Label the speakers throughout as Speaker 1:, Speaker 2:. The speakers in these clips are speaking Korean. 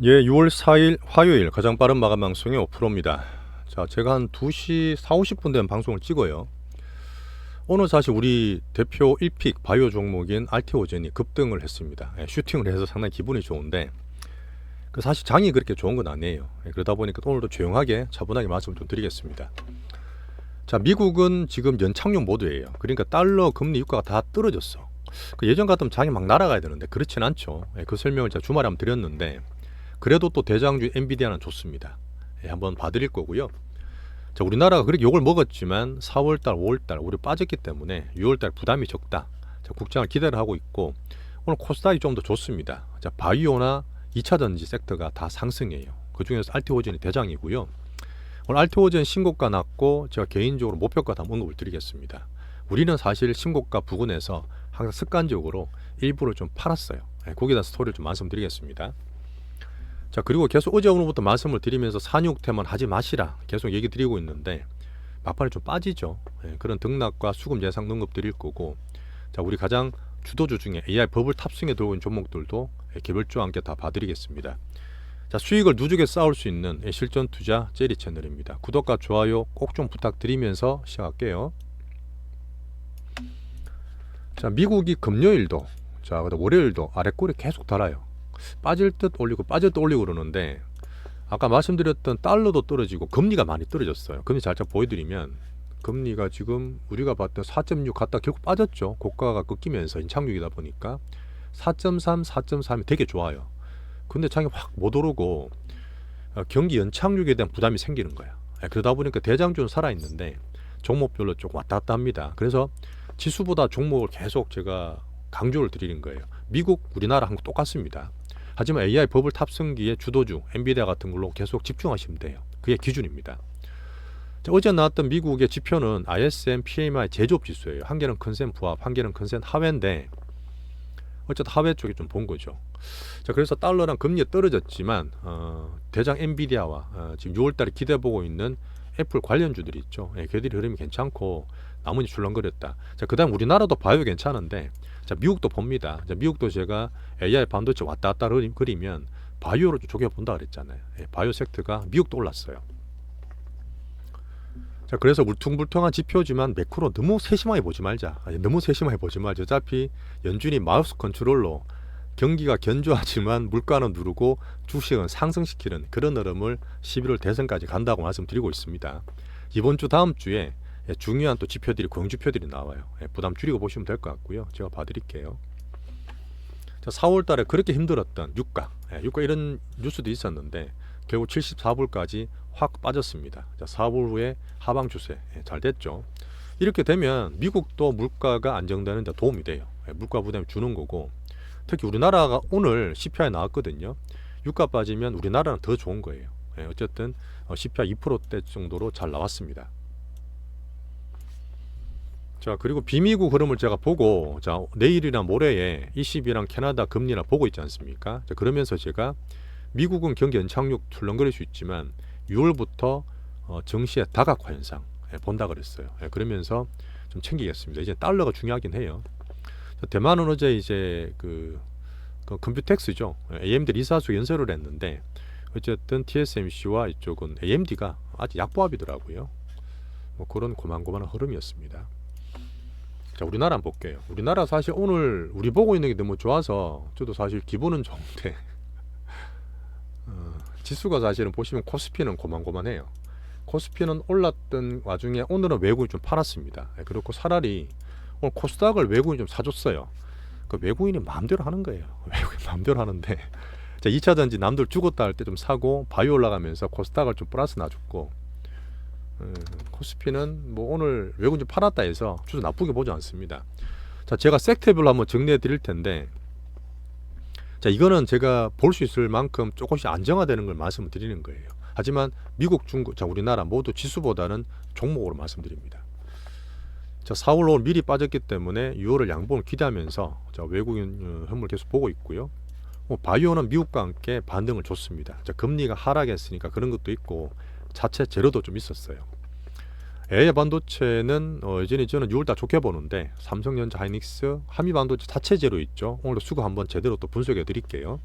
Speaker 1: 예, 6월 4일 화요일 가장 빠른 마감 방송의 5%입니다. 자, 제가 한 2시 4, 50분 된 방송을 찍어요. 오늘 사실 우리 대표 1픽 바이오 종목인 알테오젠이 급등을 했습니다. 예, 슈팅을 해서 상당히 기분이 좋은데 그 사실 장이 그렇게 좋은 건 아니에요. 예, 그러다 보니까 오늘도 조용하게 차분하게 말씀을 좀 드리겠습니다. 자, 미국은 지금 연착륙 모드예요. 그러니까 달러 금리 유가가 다 떨어졌어. 그 예전 같으면 장이 막 날아가야 되는데 그렇진 않죠. 예, 그 설명을 제가 주말에 한번 드렸는데 그래도 또 대장주 엔비디아는 좋습니다. 예, 한번 봐드릴 거고요. 자, 우리나라가 그렇게 욕을 먹었지만 4월달, 5월달 우리 빠졌기 때문에 6월달 부담이 적다. 자, 국장을 기대를 하고 있고 오늘 코스닥이 좀 더 좋습니다. 자, 바이오나 2차 전지 섹터가 다 상승해요. 그 중에서 알테오젠이 대장이고요. 오늘 알테오젠 신고가 났고 제가 개인적으로 목표가 다 언급을 드리겠습니다. 우리는 사실 신고가 부근에서 항상 습관적으로 일부를 좀 팔았어요. 예, 대한 스토리를 좀 말씀드리겠습니다. 자 그리고 계속 어제 오늘부터 말씀을 드리면서 산육태만 하지 마시라 계속 얘기 드리고 있는데 막판에 좀 빠지죠. 예, 그런 등락과 수급 예상 능급 드릴 거고 자 우리 가장 주도주 중에 AI 버블 탑승에 들어온 종목들도 예, 개별주와 함께 다 봐드리겠습니다. 자 수익을 누적에 쌓을 수 있는 예, 실전 투자 제리 채널입니다. 구독과 좋아요 꼭 좀 부탁드리면서 시작할게요. 자 미국이 금요일도 자 월요일도 아래 꼴이 계속 달아요. 빠질 듯 올리고 빠질 듯 올리고 그러는데 아까 말씀드렸던 달러도 떨어지고 금리가 많이 떨어졌어요. 금리 살짝 보여드리면 금리가 지금 우리가 봤던 4.6 갔다 결국 빠졌죠. 고가가 꺾이면서 인착륙이다 보니까 4.3, 4.3이 되게 좋아요. 근데 장이 확 못 오르고 어, 경기 연착륙에 대한 부담이 생기는 거야. 예, 그러다 보니까 대장주는 살아 있는데 종목별로 좀 왔다 갔다 합니다. 그래서 지수보다 종목을 계속 제가 강조를 드리는 거예요. 미국, 우리나라, 한국 똑같습니다. 하지만 AI 버블 탑승기의 주도주 엔비디아 같은 걸로 계속 집중하시면 돼요. 그게 기준입니다. 자, 어제 나왔던 미국의 지표는 ISM PMI 제조업 지수예요. 한 개는 컨센 부합, 한 개는 컨센 하회인데 어쨌든 하회 쪽에 좀 본 거죠. 자, 그래서 달러랑 금리 떨어졌지만 어, 대장 엔비디아와 어, 지금 6월달에 기대 보고 있는 애플 관련주들이 있죠. 예, 걔들이 흐름이 괜찮고 나머지 출렁거렸다. 자, 그다음 우리나라도 바이오 괜찮은데 자, 미국도 봅니다. 자, 미국도 제가 AI 반도체 왔다 갔다 그리- 그리면 바이오로 조개 본다 그랬잖아요. 예, 바이오 섹터가 미국도 올랐어요. 자, 그래서 울퉁불퉁한 지표지만 매크로 너무 세심하게 보지 말자. 아니, 너무 세심하게 보지 말자. 어차피 연준이 마우스 컨트롤로 경기가 견조하지만 물가는 누르고 주식은 상승시키는 그런 흐름을 11월 대선까지 간다고 말씀드리고 있습니다. 이번 주 다음 주에 예, 중요한 또 지표들이 공주표들이 나와요. 예, 부담 줄이고 보시면 될 것 같고요. 제가 봐드릴게요. 자, 4월달에 그렇게 힘들었던 유가, 예, 유가 이런 뉴스도 있었는데 결국 74불까지 확 빠졌습니다. 자, 4불 후에 하방 추세 예, 잘 됐죠. 이렇게 되면 미국도 물가가 안정되는 데 도움이 돼요. 예, 물가 부담을 주는 거고 특히 우리나라가 오늘 CPI 나왔거든요. 유가 빠지면 우리나라는 더 좋은 거예요. 예, 어쨌든 어, CPI 2%대 정도로 잘 나왔습니다. 자 그리고 비미국 흐름을 제가 보고 자 내일이나 모레에 ECB랑 캐나다 금리나 보고 있지 않습니까? 자 그러면서 제가 미국은 경기 연착륙 출렁거릴 수 있지만 6월부터 어, 증시의 다각화 현상 예, 본다 그랬어요. 예, 그러면서 좀 챙기겠습니다. 이제 달러가 중요하긴 해요. 자, 대만은 어제 이제 그, 그 컴퓨텍스죠. 예, AMD 리사수 연설을 했는데 어쨌든 TSMC와 이쪽은 AMD가 아주 약보합이더라고요. 뭐 그런 고만고만한 흐름이었습니다. 자 우리나라 한번 볼게요. 우리나라 사실 오늘 우리 보고 있는 게 너무 좋아서 저도 사실 기분은 좋은데 어, 지수가 사실은 보시면 코스피는 고만고만해요. 코스피는 올랐던 와중에 오늘은 외국인 좀 팔았습니다. 예, 그렇고 차라리 오늘 코스닥을 외국인이 좀 사줬어요. 그 외국인이 마음대로 하는 거예요. 외국인 마음대로 하는데 자 2차 전지 남들 죽었다 할 때 좀 사고 바이오 올라가면서 코스닥을 좀 플러스 놔줬고 음, 코스피는 뭐 오늘 외국인 좀 팔았다 해서 주도 나쁘게 보지 않습니다. 자, 제가 섹터별로 한번 정리해 드릴 텐데 자, 이거는 제가 볼 수 있을 만큼 조금씩 안정화되는 걸 말씀을 드리는 거예요. 하지만 미국, 중국, 자, 우리나라 모두 지수보다는 종목으로 말씀드립니다. 자, 4월 오늘 미리 빠졌기 때문에 6월을 양봉을 기대하면서 자, 외국인 어, 현물 계속 보고 있고요. 뭐 바이오는 미국과 함께 반등을 줬습니다. 자, 금리가 하락했으니까 그런 것도 있고 자체 재료도 좀 있었어요. AI 반도체는 어, 여전히 저는 6월달 좋게 보는데 삼성전자, 하이닉스, 한미 반도체 자체 재료 있죠. 오늘도 수급 한번 제대로 또 분석해 드릴게요.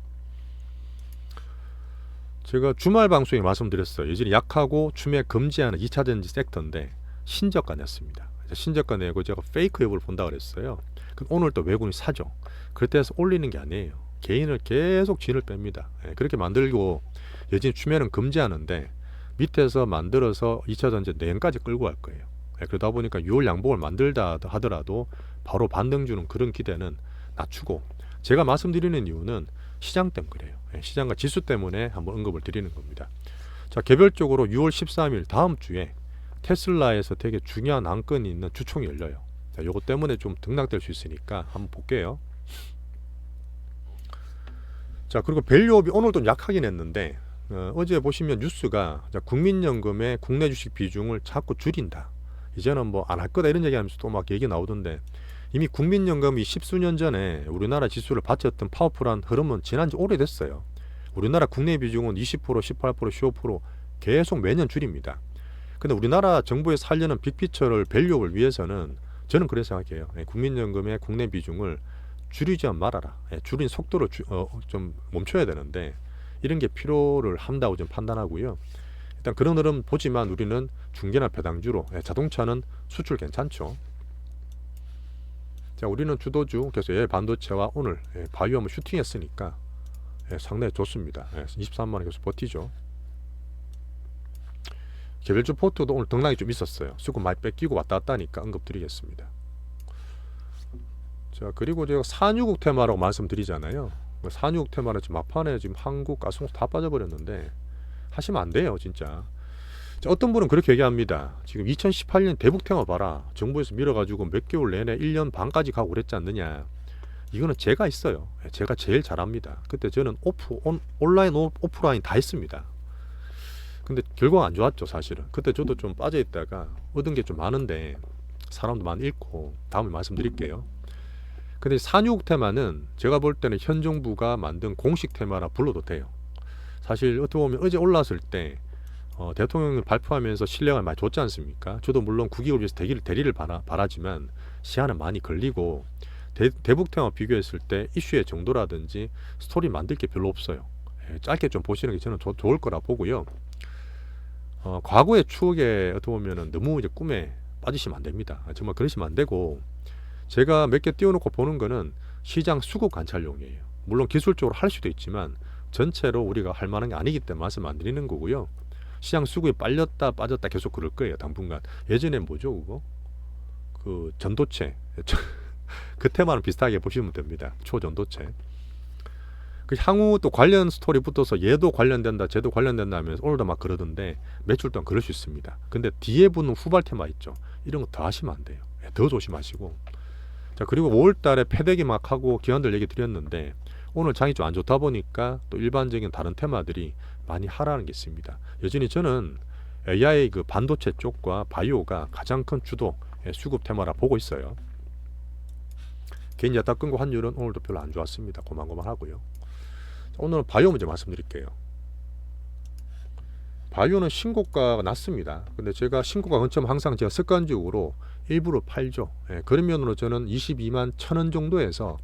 Speaker 1: 제가 주말 방송에 말씀드렸어요. 예전에 약하고 추매 금지하는 2차 전지 섹터인데 신저가 냈습니다. 신저가 내고 제가 페이크 웹을 본다 그랬어요. 그럼 오늘 또 외국인이 사죠. 해서 올리는 게 아니에요. 개인을 계속 진을 뺍니다. 예, 그렇게 만들고 여전히 추매는 금지하는데 밑에서 만들어서 2차 전지 내년까지 끌고 갈 거예요. 예, 그러다 보니까 6월 양봉을 만들다 하더라도 바로 반등 주는 그런 기대는 낮추고 제가 말씀드리는 이유는 시장 때문에 그래요. 예, 시장과 지수 때문에 한번 언급을 드리는 겁니다. 자, 개별적으로 6월 13일 다음 주에 테슬라에서 되게 중요한 안건이 있는 주총이 열려요. 자, 요거 때문에 좀 등락될 수 있으니까 한번 볼게요. 자, 그리고 밸류업이 오늘도 약하긴 했는데 어, 제 보시면 뉴스가 자, 국민연금의 국내 주식 비중을 자꾸 줄인다. 이제는 뭐 안 할 거다 이런 얘기하면서 또 막 얘기 나오던데 이미 국민연금이 십수년 전에 우리나라 지수를 바쳤던 파워풀한 흐름은 지난 지 오래됐어요. 우리나라 국내 비중은 20%, 18%, 15% 계속 매년 줄입니다. 근데 우리나라 정부에 살려는 빅피처를 밸류업을 위해서는 저는 그렇게 생각해요. 예, 국민연금의 국내 비중을 줄이지 말아라. 예, 줄인 속도를 주- 어, 좀 멈춰야 되는데 이런 게 필요를 한다고 좀 판단하고요. 일단 그런 흐름 보지만 우리는 중개나 배당주로 예, 자동차는 수출 괜찮죠. 자, 우리는 주도주 그래서 예, 반도체와 오늘 예, 바이오 한번 슈팅했으니까 예, 상당히 좋습니다. 예, 23만 원 계속 버티죠. 개별주 포트도 오늘 등락이 좀 있었어요. 수급 많이 뺏기고 왔다 갔다 하니까 언급드리겠습니다. 자 그리고 제가 산유국 테마라고 말씀드리잖아요. 그 산유국 테마는 지금 막판에 지금 한국 가스공사 다 빠져버렸는데 하시면 안 돼요 진짜. 자, 어떤 분은 그렇게 얘기합니다. 지금 2018년 대북 테마 봐라. 정부에서 밀어가지고 몇 개월 내내 1년 반까지 가고 그랬지 않느냐. 이거는 제가 있어요. 예, 제가 제일 잘합니다. 그때 저는 오프 온, 온라인 오- 오프라인 다 했습니다. 근데 결과가 안 좋았죠 사실은. 그때 저도 좀 빠져 있다가 얻은 게 좀 많은데 사람도 많이 잃고 다음에 말씀드릴게요. 근데 산유국 테마는 제가 볼 때는 현 정부가 만든 공식 테마라 불러도 돼요. 사실 어떻게 보면 어제 올랐을 때 어, 대통령을 발표하면서 신뢰가 많이 줬지 않습니까? 저도 물론 국익을 위해서 대기를 대리를 바라, 바라지만 시간은 많이 걸리고 대, 대북 테마 비교했을 때 이슈의 정도라든지 스토리 만들 게 별로 없어요. 예, 짧게 좀 보시는 게 저는 좋- 좋을 거라 보고요. 어, 과거의 추억에 어떻게 보면은 너무 이제 꿈에 빠지시면 안 됩니다. 아, 정말 그러시면 안 되고 제가 몇 개 띄워놓고 보는 거는 시장 수급 관찰용이에요. 물론 기술적으로 할 수도 있지만 전체로 우리가 할 만한 게 아니기 때문에 말씀 안 드리는 거고요. 시장 수급이 빨렸다 빠졌다 계속 그럴 거예요. 당분간 예전에 뭐죠 그거 그 전도체 그 테마는 비슷하게 보시면 됩니다. 초전도체. 그 향후 또 관련 스토리 붙어서 얘도 관련된다, 쟤도 관련된다 하면서 오늘도 막 그러던데 매출 동안 그럴 수 있습니다. 근데 뒤에 붙는 후발 테마 있죠. 이런 거 더 하시면 안 돼요. 예, 더 조심하시고. 자 그리고 5월달에 패대기 막 하고 기관들 얘기 드렸는데 오늘 장이 좀 안 좋다 보니까 또 일반적인 다른 테마들이 많이 하라는 게 있습니다. 여전히 저는 AI 그 반도체 쪽과 바이오가 가장 큰 주도 예, 수급 테마라 보고 있어요. 개인 야타 끊고 환율은 오늘도 별로 안 좋았습니다. 고만고만하고요. 자, 오늘은 바이오 문제 말씀드릴게요. 바이오는 신고가가 낮습니다. 근데 제가 신고가 근처면 항상 제가 습관적으로 일부러 팔죠. 예, 그런 면으로 저는 22만 천 원 정도에서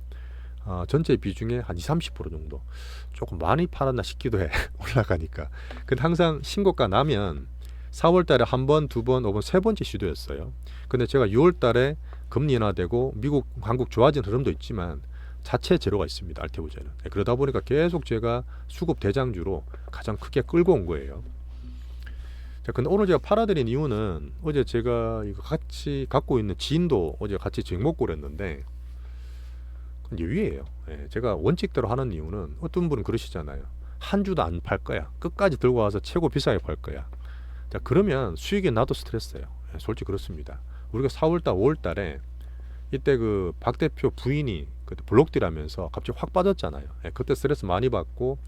Speaker 1: 어, 전체 비중의 한 20, 30% 정도 조금 많이 팔았나 싶기도 해 올라가니까. 근데 항상 신고가 나면 4월 달에 한 번, 두 번, 오번 세 번째 시도였어요. 근데 제가 6월 달에 금리 인하되고 미국, 한국 좋아진 흐름도 있지만 자체 재료가 있습니다. 알테보제는. 네, 그러다 보니까 계속 제가 수급 대장주로 가장 크게 끌고 온 거예요. 자, 근데 오늘 제가 팔아드린 이유는 어제 제가 이거 같이 갖고 있는 지인도 어제 같이 정목고를 했는데 예위예요. 예, 제가 원칙대로 하는 이유는 어떤 분은 그러시잖아요. 한 주도 안 팔 거야. 끝까지 들고 와서 최고 비싸게 팔 거야. 자, 그러면 수익이 나도 스트레스예요. 예, 솔직히 그렇습니다. 우리가 4월달, 5월달에 이때 그 박 대표 부인이 그때 블록딜하면서 갑자기 확 빠졌잖아요. 예, 그때 스트레스 많이 받고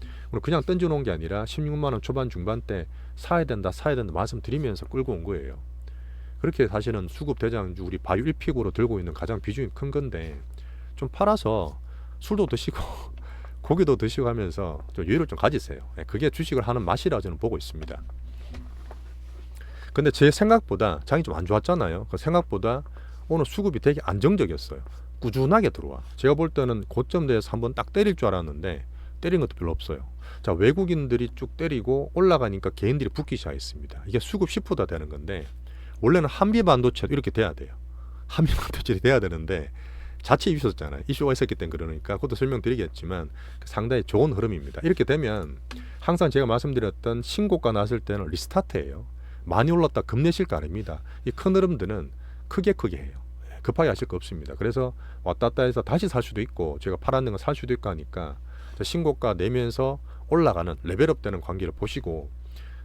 Speaker 1: 그냥 던져놓은 게 아니라 16만 원 초반 중반 때 사야 된다, 사야 된다 말씀드리면서 끌고 온 거예요. 그렇게 사실은 수급 대장주 우리 바이오 1픽으로 들고 있는 가장 비중이 큰 건데 좀 팔아서 술도 드시고 고기도 드시고 하면서 좀 여유를 좀 가지세요. 예, 그게 주식을 하는 맛이라 저는 보고 있습니다. 근데 제 생각보다 장이 좀 안 좋았잖아요. 그 생각보다 오늘 수급이 되게 안정적이었어요. 꾸준하게 들어와. 제가 볼 때는 고점대에서 한번 딱 때릴 줄 알았는데 때린 것도 별로 없어요. 자 외국인들이 쭉 때리고 올라가니까 개인들이 붙기 시작했습니다. 이게 수급 10%다 되는 건데 원래는 한미 반도체도 이렇게 돼야 돼요. 한미 반도체이 돼야 되는데 자체 이슈였잖아요. 이슈가 있었기 때문에 그러니까 그것도 설명드리겠지만 상당히 좋은 흐름입니다. 이렇게 되면 항상 제가 말씀드렸던 신고가 났을 때는 리스타트예요. 많이 올랐다 급내실 거 아닙니다. 이 큰 흐름들은 크게 크게 해요. 예, 급하게 하실 거 없습니다. 그래서 왔다 갔다 해서 다시 살 수도 있고 제가 팔았는 거 살 수도 있고 하니까 자, 신고가 내면서 올라가는 레벨업 되는 관계를 보시고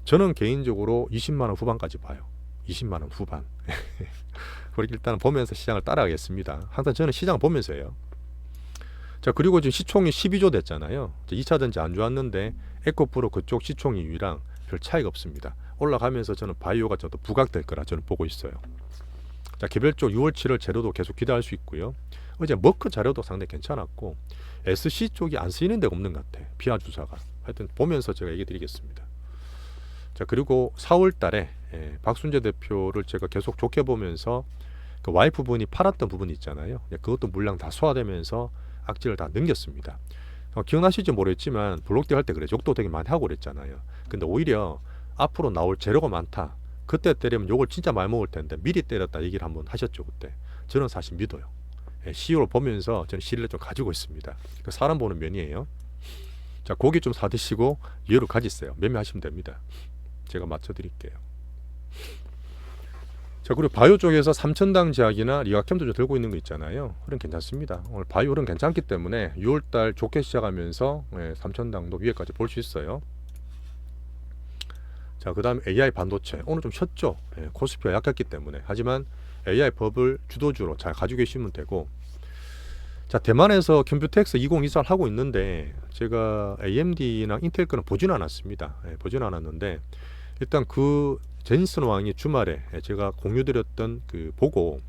Speaker 1: 저는 개인적으로 20만 원 후반까지 봐요. 20만 원 후반. 그렇게 일단 보면서 시장을 따라가겠습니다. 항상 저는 시장을 보면서 해요. 자 그리고 지금 시총이 12조 됐잖아요. 2차 전지 안 좋았는데 에코프로 그쪽 시총 2위랑 별 차이가 없습니다. 올라가면서 저는 바이오가 저도 부각될 거라 저는 보고 있어요. 자 개별적 6월 7월 재료도 계속 기대할 수 있고요. 어제 머크 자료도 상당히 괜찮았고 SC 쪽이 안 쓰이는 데가 없는 것 같아. 비아 주사가. 하여튼 보면서 제가 얘기 드리겠습니다. 자 그리고 4월 달에 예, 박순재 대표를 제가 계속 좋게 보면서 그 와이프 분이 팔았던 부분 있잖아요. 예, 그것도 물량 다 소화되면서 악재를 다 넘겼습니다. 어, 기억나실지 모르겠지만 블록딜 할 때 그래 욕도 되게 많이 하고 그랬잖아요. 근데 오히려 앞으로 나올 재료가 많다. 그때 때리면 욕을 진짜 많이 먹을 텐데 미리 때렸다 얘기를 한번 하셨죠 그때. 저는 사실 믿어요. 예, CEO를 보면서 저는 신뢰를 좀 가지고 있습니다. 그 사람 보는 면이에요. 자 고기 좀 사드시고 여유를 가지세요. 매매하시면 됩니다. 제가 맞춰드릴게요. 자 그리고 바이오 쪽에서 삼천당 제약이나 리가캠도 좀 들고 있는 거 있잖아요. 흐름 괜찮습니다. 오늘 바이오 흐름 괜찮기 때문에 6월달 좋게 시작하면서 예, 삼천당도 위에까지 볼 수 있어요. 자 그 다음 AI 반도체 오늘 좀 쉬었죠. 예, 코스피가 약했기 때문에 하지만 AI 법을 주도주로 잘 가지고 계시면 되고 자 대만에서 컴퓨텍스 2024를 하고 있는데 제가 AMD나 인텔 거는 보진 않았습니다. 예, 보진 않았는데 일단 그 제니슨 왕이 주말에 제가 공유드렸던 그 보고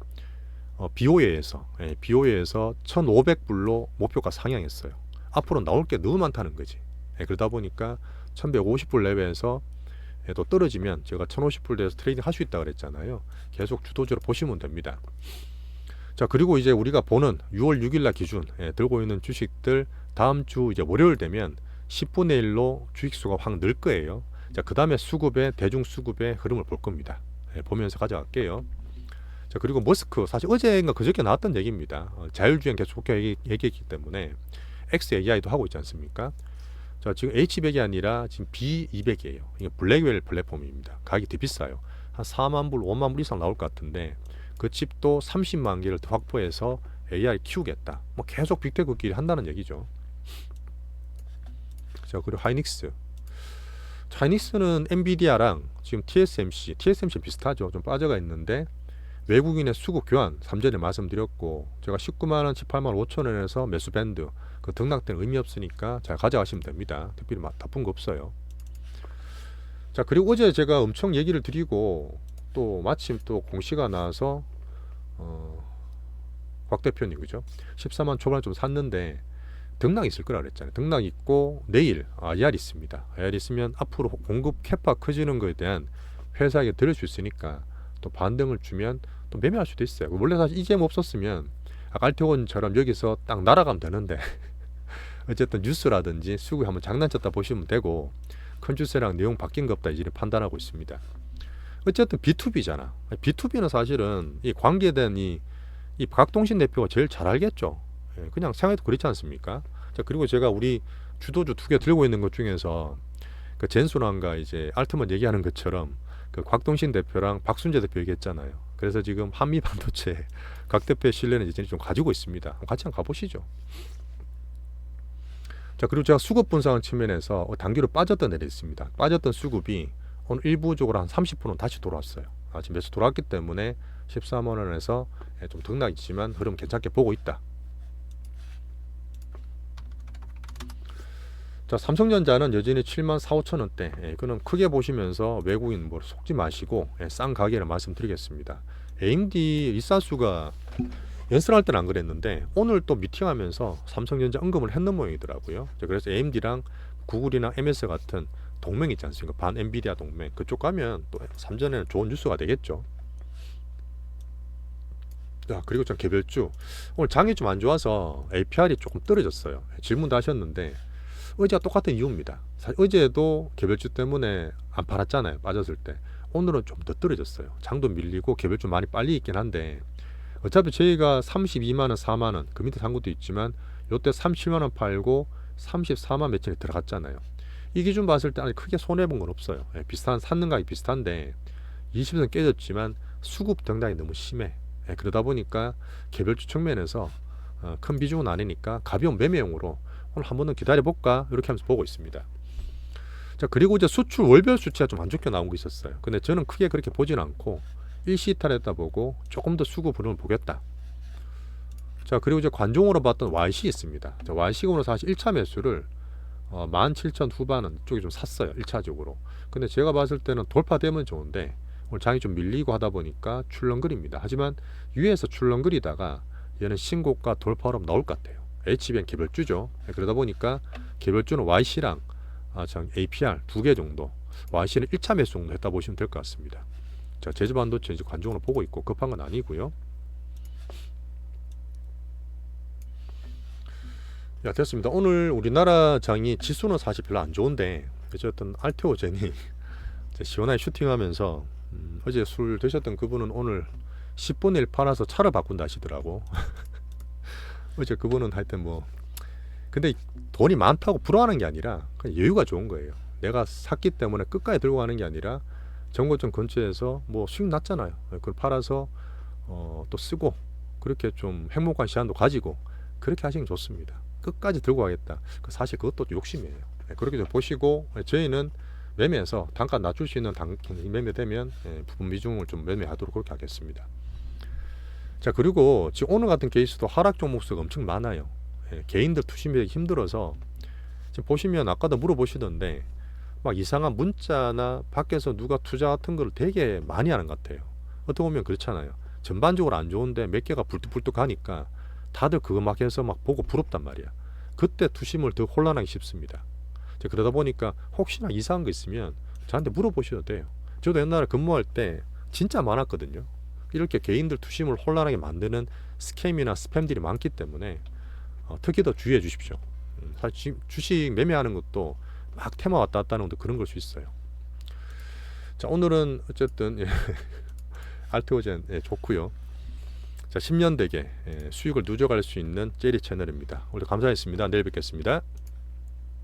Speaker 1: 어, 비오에에서 예, 비오에에서 1,500불로 목표가 상향했어요. 앞으로 나올 게 너무 많다는 거지. 예, 그러다 보니까 1,150불 레벨에서 예, 또 떨어지면 제가 1,050불 돼서 트레이딩 할 수 있다 그랬잖아요. 계속 주도주로 보시면 됩니다. 자 그리고 이제 우리가 보는 6월 6일날 기준 예, 들고 있는 주식들 다음 주 이제 월요일 되면 10분의 1로 주식수가 확 늘 거예요. 자, 그 다음에 수급의 대중 수급의 흐름을 볼 겁니다. 예, 보면서 가져갈게요. 자, 그리고 머스크 사실 어제인가 그저께 나왔던 얘기입니다. 어, 자율주행 계속 얘기, 얘기했기 때문에 XAI도 하고 있지 않습니까? 자, 지금 H100이 아니라 지금 B200이에요. 이게 블랙웰 플랫폼입니다. 가격이 되게 비싸요. 한 4만 불, 5만 불 이상 나올 것 같은데 그 칩도 30만 개를 더 확보해서 AI 키우겠다. 뭐 계속 빅테크끼리 한다는 얘기죠. 자, 그리고 하이닉스. 차이닉스는 엔비디아랑 지금 TSMC, TSMC 비슷하죠. 좀 빠져가 있는데 외국인의 수급 교환 3전에 말씀드렸고 제가 19만 원, 18만 5천 원에서 매수 밴드 그 등락된 의미 없으니까 잘 가져가시면 됩니다. 특별히 막 나쁜 거 없어요. 자 그리고 어제 제가 엄청 얘기를 드리고 또 마침 또 공시가 나와서 어, 곽 대표님 그죠? 14만 초반 좀 샀는데 등락 있을 거라 그랬잖아요. 등락 있고 내일 IR 있습니다. IR 있으면 앞으로 공급 캐파 커지는 거에 대한 회사에게 들을 수 있으니까 또 반등을 주면 또 매매할 수도 있어요. 원래 사실 이제 없었으면 아까 알테온처럼 여기서 딱 날아가면 되는데 어쨌든 뉴스라든지 수급이 한번 장난쳤다 보시면 되고 컨주세랑 내용 바뀐 거 없다 이제 판단하고 있습니다. 어쨌든 B2B잖아. B2B는 사실은 이 관계된 이, 이 박동신 대표가 제일 잘 알겠죠. 예, 그냥 생각해도 그렇지 않습니까? 자 그리고 제가 우리 주도주 두 개 들고 있는 것 중에서 그 젠수랑과 이제 알트먼 얘기하는 것처럼 그 곽동신 대표랑 박순재 대표 얘기했잖아요. 그래서 지금 한미 반도체 각 대표의 신뢰는 이제 좀 가지고 있습니다. 같이 한번 가보시죠. 자 그리고 제가 수급 분석하는 측면에서 어, 단기로 빠졌던 애들이 있습니다. 빠졌던 수급이 오늘 일부적으로 한 30%는 다시 돌아왔어요. 아, 지금 매수 돌아왔기 때문에 14만 원에서 예, 좀 등락 있지만 흐름 괜찮게 보고 있다. 자 삼성전자는 여전히 7만 4, 5천 원대. 예, 그는 크게 보시면서 외국인 뭐 속지 마시고 예, 싼 가격을 말씀드리겠습니다. AMD 이사수가 연설할 때는 안 그랬는데 오늘 또 미팅하면서 삼성전자 언급을 했는 모양이더라고요. 자, 그래서 AMD랑 구글이나 MS 같은 동맹 있지 않습니까? 반 엔비디아 동맹 그쪽 가면 또 삼전에는 좋은 뉴스가 되겠죠. 자 그리고 좀 개별주 오늘 장이 좀 안 좋아서 APR이 조금 떨어졌어요. 질문도 하셨는데 어제와 똑같은 이유입니다. 사실 어제도 개별주 때문에 안 팔았잖아요. 빠졌을 때. 오늘은 좀 더 떨어졌어요. 장도 밀리고 개별주 많이 빨리 있긴 한데 어차피 저희가 32만 원, 4만 원, 그 밑에 산 것도 있지만 요때 37만 원 팔고 34만 몇천에 들어갔잖아요. 이 기준 봤을 때 아니 크게 손해 본 건 없어요. 예, 비슷한 샀는 가격이 비슷한데 20선 깨졌지만 수급 등락이 너무 심해. 예, 그러다 보니까 개별주 측면에서 어, 큰 비중은 아니니까 가벼운 매매용으로 오늘 한 번은 기다려 볼까 이렇게 하면서 보고 있습니다. 자 그리고 이제 수출 월별 수치가 좀 안 좋게 거 있었어요. 근데 저는 크게 그렇게 보진 않고 일시 이탈했다 보고 조금 더 수급 흐름을 보겠다. 자 그리고 이제 관종으로 봤던 YC 있습니다. 자, YC금으로 사실 1차 매수를 어, 17,000 후반은 이쪽에 좀 샀어요. 1차적으로. 근데 제가 봤을 때는 돌파되면 좋은데 오늘 장이 좀 밀리고 하다 보니까 출렁거립니다. 하지만 위에서 출렁거리다가 얘는 신고가 돌파로 나올 것 같아요. HBN 개별주죠. 네, 그러다 보니까 개별주는 YC랑 아, 참 APR 두 개 정도. YC는 1차 매수 정도 했다 보시면 될 것 같습니다. 자, 제주반도체 이제 관중으로 보고 있고 급한 건 아니고요. 야 됐습니다. 오늘 우리나라 장이 지수는 사실 별로 안 좋은데 어쨌든 알테오젠이 시원하게 슈팅하면서 음, 어제 술 드셨던 그분은 오늘 10분의 1 팔아서 차를 바꾼다 하시더라고. 어제 그분은 하여튼 뭐 근데 돈이 많다고 부러워하는 게 아니라 그냥 여유가 좋은 거예요. 내가 샀기 때문에 끝까지 들고 가는 게 아니라 정거점 근처에서 뭐 수익 났잖아요. 그걸 팔아서 어, 또 쓰고 그렇게 좀 행복한 시간도 가지고 그렇게 하시는 게 좋습니다. 끝까지 들고 가겠다. 그 사실 그것도 욕심이에요. 네, 그렇게 좀 보시고 네, 저희는 매매해서 단가 낮출 수 있는 당, 매매되면 예, 부분 비중을 좀 매매하도록 그렇게 하겠습니다. 자 그리고 지금 오늘 같은 케이스도 하락 종목수가 엄청 많아요. 예, 개인들 투심이 힘들어서 지금 보시면 아까도 물어보시던데 막 이상한 문자나 밖에서 누가 투자 같은 걸 되게 많이 하는 것 같아요. 어떻게 보면 그렇잖아요. 전반적으로 안 좋은데 몇 개가 불뚝불뚝 가니까 다들 그거 막 해서 막 보고 부럽단 말이야. 그때 투심을 더 혼란하기 쉽습니다. 그러다 보니까 혹시나 이상한 거 있으면 저한테 물어보셔도 돼요. 저도 옛날에 근무할 때 진짜 많았거든요. 이렇게 개인들 투심을 혼란하게 만드는 스캠이나 스팸들이 많기 때문에 어, 특히 더 주의해 주십시오. 음, 사실 주식 매매하는 것도 막 테마 왔다 갔다 하는 것도 그런 걸 수 있어요. 자 오늘은 어쨌든 예, 알테오젠 예, 좋고요. 자 10년 대계 예, 수익을 누적할 수 있는 제리 채널입니다. 오늘 감사했습니다. 내일 뵙겠습니다.